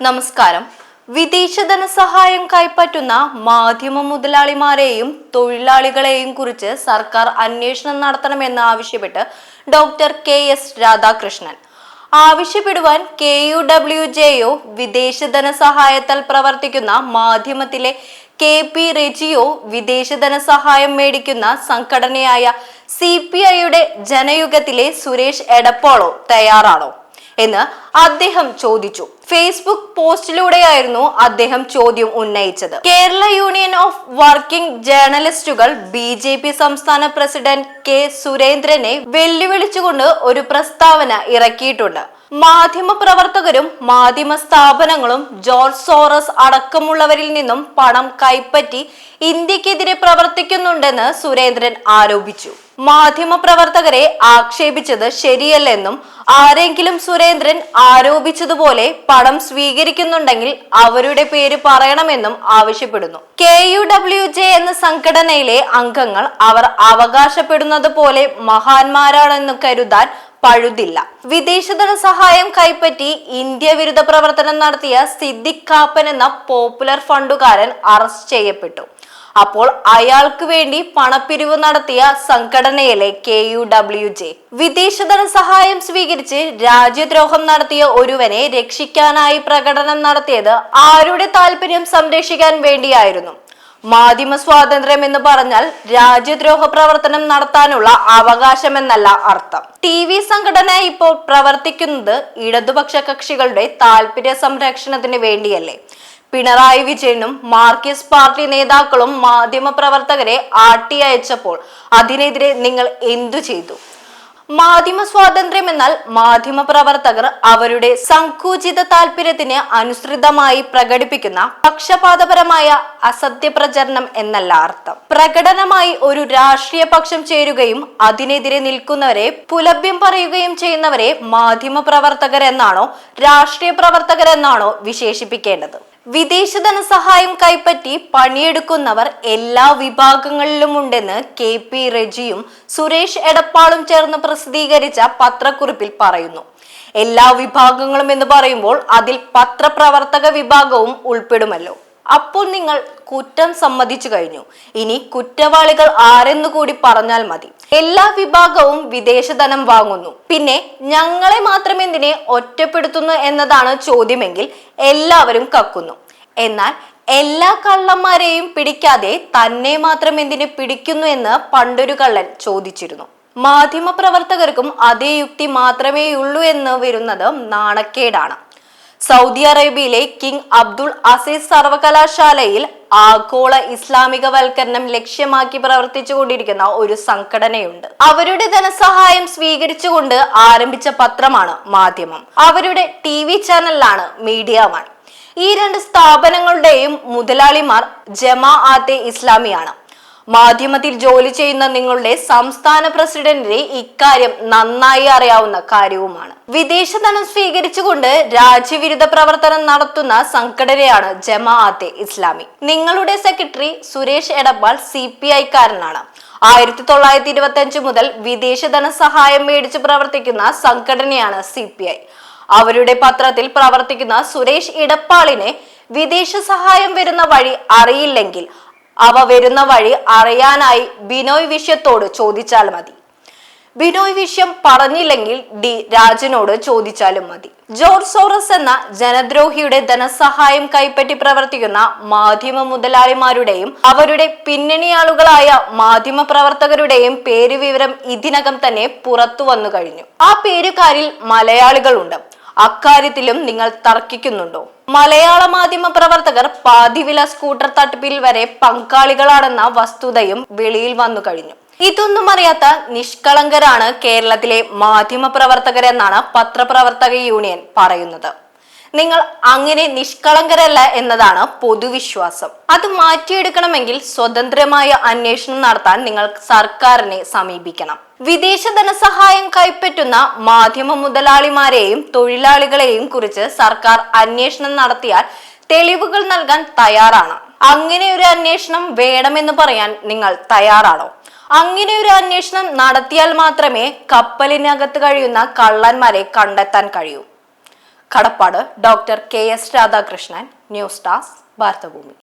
നമസ്കാരം. വിദേശ ധനസഹായം കൈപ്പറ്റുന്ന മാധ്യമ മുതലാളിമാരെയും തൊഴിലാളികളെയും കുറിച്ച് സർക്കാർ അന്വേഷണം നടത്തണമെന്ന് ആവശ്യപ്പെട്ട് ഡോക്ടർ കെ എസ് രാധാകൃഷ്ണൻ. ആവശ്യപ്പെടുവാൻ കെ യു ഡബ്ല്യു ജെയോ വിദേശ ധനസഹായത്താൽ പ്രവർത്തിക്കുന്ന മാധ്യമത്തിലെ കെ പി റെജിയോ വിദേശ ധനസഹായം മേടിക്കുന്ന സംഘടനയായ സി പി ഐയുടെ ജനയുഗത്തിലെ സുരേഷ് എടപ്പോളോ തയ്യാറാണോ? എന്ന് അദ്ദേഹം ചോദിച്ചു. ഫേസ്ബുക്ക് പോസ്റ്റിലൂടെയായിരുന്നു അദ്ദേഹം ചോദ്യം ഉന്നയിച്ചത്. കേരള യൂണിയൻ ഓഫ് വർക്കിംഗ് ജേർണലിസ്റ്റുകൾ ബി ജെ പി സംസ്ഥാന പ്രസിഡന്റ് കെ സുരേന്ദ്രനെ വെല്ലുവിളിച്ചുകൊണ്ട് ഒരു പ്രസ്താവന ഇറക്കിയിട്ടുണ്ട്. മാധ്യമ പ്രവർത്തകരും മാധ്യമ സ്ഥാപനങ്ങളും ജോർജ് സോറസ് അടക്കമുള്ളവരിൽ നിന്നും പണം കൈപ്പറ്റി ഇന്ത്യക്കെതിരെ പ്രവർത്തിക്കുന്നുണ്ടെന്ന് സുരേന്ദ്രൻ ആരോപിച്ചു. മാധ്യമപ്രവർത്തകരെ ആക്ഷേപിച്ചത് ശരിയല്ലെന്നും ആരെങ്കിലും സുരേന്ദ്രൻ ആരോപിച്ചതുപോലെ പണം സ്വീകരിക്കുന്നുണ്ടെങ്കിൽ അവരുടെ പേര് പറയണമെന്നും ആവശ്യപ്പെടുന്നു. കെ യു ഡബ്ല്യു ജെ എന്ന സംഘടനയിലെ അംഗങ്ങൾ അവർ അവകാശപ്പെടുന്നത് പോലെ മഹാന്മാരാണെന്ന് കരുതാൻ പഴുതില്ല. വിദേശ ധനസഹായം കൈപ്പറ്റി ഇന്ത്യ വിരുദ്ധ പ്രവർത്തനം നടത്തിയ സിദ്ദിഖ് കാപ്പൻ എന്ന പോപ്പുലർ ഫണ്ടുകാരൻ അറസ്റ്റ് ചെയ്യപ്പെട്ടു. അപ്പോൾ അയാൾക്ക് വേണ്ടി പണപ്പിരിവ് നടത്തിയ സംഘടനയിലെ കെ യു ഡബ്ല്യു ജെ. വിദേശ ധനസഹായം സ്വീകരിച്ച് രാജ്യദ്രോഹം നടത്തിയ ഒരുവനെ രക്ഷിക്കാനായി പ്രകടനം നടത്തിയത് ആരുടെ താല്പര്യം സംരക്ഷിക്കാൻ വേണ്ടിയായിരുന്നു. മാധ്യമ സ്വാതന്ത്ര്യം എന്ന് പറഞ്ഞാൽ രാജ്യദ്രോഹ പ്രവർത്തനം നടത്താനുള്ള അവകാശമെന്നല്ല അർത്ഥം. ടി വി സംഘടന ഇപ്പോൾ പ്രവർത്തിക്കുന്നത് ഇടതുപക്ഷ കക്ഷികളുടെ താല്പര്യ സംരക്ഷണത്തിന് വേണ്ടിയല്ലേ. പിണറായി വിജയനും മാർക്സിസ്റ്റ് പാർട്ടി നേതാക്കളും മാധ്യമ പ്രവർത്തകരെ ആട്ടിയയച്ചപ്പോൾ അതിനെതിരെ നിങ്ങൾ എന്തു ചെയ്തു? മാധ്യമ സ്വാതന്ത്ര്യം എന്നാൽ മാധ്യമ പ്രവർത്തകർ അവരുടെ സങ്കുചിത താല്പര്യത്തിന് അനുസൃതമായി പ്രകടിപ്പിക്കുന്ന പക്ഷപാതപരമായ അസത്യ പ്രചരണം എന്നല്ല അർത്ഥം. പ്രകടനമായി ഒരു രാഷ്ട്രീയ പക്ഷം ചേരുകയും അതിനെതിരെ നിൽക്കുന്നവരെ പുലഭ്യം പറയുകയും ചെയ്യുന്നവരെ മാധ്യമ പ്രവർത്തകർ എന്നാണോ രാഷ്ട്രീയ പ്രവർത്തകർ എന്നാണോ വിശേഷിപ്പിക്കേണ്ടത്? വിദേശ ധനസഹായം കൈപ്പറ്റി പണിയെടുക്കുന്നവർ എല്ലാ വിഭാഗങ്ങളിലും ഉണ്ടെന്ന് കെ പി റെജിയും സുരേഷ് എടപ്പാളും ചേർന്ന് പ്രസിദ്ധീകരിച്ച പത്രക്കുറിപ്പിൽ പറയുന്നു. എല്ലാ വിഭാഗങ്ങളും എന്ന് പറയുമ്പോൾ അതിൽ പത്രപ്രവർത്തക വിഭാഗവും ഉൾപ്പെടുമല്ലോ. അപ്പോൾ നിങ്ങൾ കുറ്റം സമ്മതിച്ചു കഴിഞ്ഞു. ഇനി കുറ്റവാളികൾ ആരെന്നു കൂടി പറഞ്ഞാൽ മതി. എല്ലാ വിഭാഗവും വിദേശധനം വാങ്ങുന്നു. പിന്നെ ഞങ്ങളെ മാത്രം എന്തിനെ ഒറ്റപ്പെടുത്തുന്നു എന്നതാണ് ചോദ്യമെങ്കിൽ എല്ലാവരും കക്കുന്നു. എന്നാൽ എല്ലാ കള്ളന്മാരെയും പിടിക്കാതെ തന്നെ മാത്രം എന്തിന് പിടിക്കുന്നു എന്ന് പണ്ടൊരു കള്ളൻ ചോദിച്ചിരുന്നു. മാധ്യമപ്രവർത്തകർക്കും അതേ യുക്തി മാത്രമേ ഉള്ളൂ എന്ന് വരുന്നത് നാണക്കേടാണ്. സൗദി അറേബ്യയിലെ കിങ് അബ്ദുൾ അസീസ് സർവകലാശാലയിൽ ആഗോള ഇസ്ലാമികവൽക്കരണം ലക്ഷ്യമാക്കി പ്രവർത്തിച്ചുകൊണ്ടിരിക്കുന്ന ഒരു സംഘടനയുണ്ട്. അവരുടെ ധനസഹായം സ്വീകരിച്ചുകൊണ്ട് ആരംഭിച്ച പത്രമാണ് മാധ്യമം. അവരുടെ ടി വി ചാനലിലാണ് മീഡിയ വൺ. ഈ രണ്ട് സ്ഥാപനങ്ങളുടെയും മുതലാളിമാർ ജമാ ആത്തെ ഇസ്ലാമിയാണ്. മാധ്യമത്തിൽ ജോലി ചെയ്യുന്ന നിങ്ങളുടെ സംസ്ഥാന പ്രസിഡന്റിനെ ഇക്കാര്യം നന്നായി അറിയാവുന്ന കാര്യവുമാണ്. വിദേശ ധനം സ്വീകരിച്ചുകൊണ്ട് രാജ്യവിരുദ്ധ പ്രവർത്തനം നടത്തുന്ന സംഘടനയാണ് ജമാഅത്തെ ഇസ്ലാമി. നിങ്ങളുടെ secretary Suresh Edappal C P ഐക്കാരനാണ്. ആയിരത്തി തൊള്ളായിരത്തി ഇരുപത്തി അഞ്ച് മുതൽ വിദേശ ധനസഹായം മേടിച്ച് പ്രവർത്തിക്കുന്ന സംഘടനയാണ് സി പി ഐ. അവരുടെ പത്രത്തിൽ പ്രവർത്തിക്കുന്ന സുരേഷ് ഇടപ്പാളിനെ വിദേശ സഹായം വരുന്ന വഴി അറിയില്ലെങ്കിൽ അവ വരുന്ന വഴി അറിയാനായി ബിനോയ് വിഷയത്തോട് ചോദിച്ചാൽ മതി. ബിനോയ് വിഷയം പറഞ്ഞില്ലെങ്കിൽ ഡി രാജനോട് ചോദിച്ചാലും മതി. ജോർജ് സോറസ് എന്ന ജനദ്രോഹിയുടെ ധനസഹായം കൈപ്പറ്റി പ്രവർത്തിക്കുന്ന മാധ്യമ മുതലാളിമാരുടെയും അവരുടെ പിന്നണിയാളുകളായ മാധ്യമ പ്രവർത്തകരുടെയും പേര് വിവരം ഇതിനകം തന്നെ പുറത്തു വന്നു കഴിഞ്ഞു. ആ പേരുകാരിൽ മലയാളികളുണ്ട്. അക്കാര്യത്തിലും നിങ്ങൾ തർക്കിക്കുന്നുണ്ടോ? മലയാള മാധ്യമ പ്രവർത്തകർ പാതിവില സ്കൂട്ടർ തട്ടിപ്പിൽ വരെ പങ്കാളികളാണെന്ന വസ്തുതയും വെളിയിൽ വന്നു കഴിഞ്ഞു. ഇതൊന്നും അറിയാത്ത നിഷ്കളങ്കരാണ് കേരളത്തിലെ മാധ്യമ പ്രവർത്തകരെന്നാണ് പത്രപ്രവർത്തക യൂണിയൻ പറയുന്നത്. നിങ്ങൾ അങ്ങനെ നിഷ്കളങ്കരല്ല എന്നതാണ് പൊതുവിശ്വാസം. അത് മാറ്റിയെടുക്കണമെങ്കിൽ സ്വതന്ത്രമായ അന്വേഷണം നടത്താൻ നിങ്ങൾ സർക്കാരിനെ സമീപിക്കണം. വിദേശ ധനസഹായം കൈപ്പറ്റുന്ന മാധ്യമ മുതലാളിമാരെയും തൊഴിലാളികളെയും കുറിച്ച് സർക്കാർ അന്വേഷണം നടത്തിയാൽ തെളിവുകൾ നൽകാൻ തയ്യാറാണ്. അങ്ങനെ ഒരു അന്വേഷണം വേണമെന്ന് പറയാൻ നിങ്ങൾ തയ്യാറാണോ? അങ്ങനെ ഒരു അന്വേഷണം നടത്തിയാൽ മാത്രമേ കപ്പലിനകത്ത് കഴിയുന്ന കള്ളന്മാരെ കണ്ടെത്താൻ കഴിയൂ. കടപ്പാട് doctor K S Radhakrishnan news task Bharathabhoomi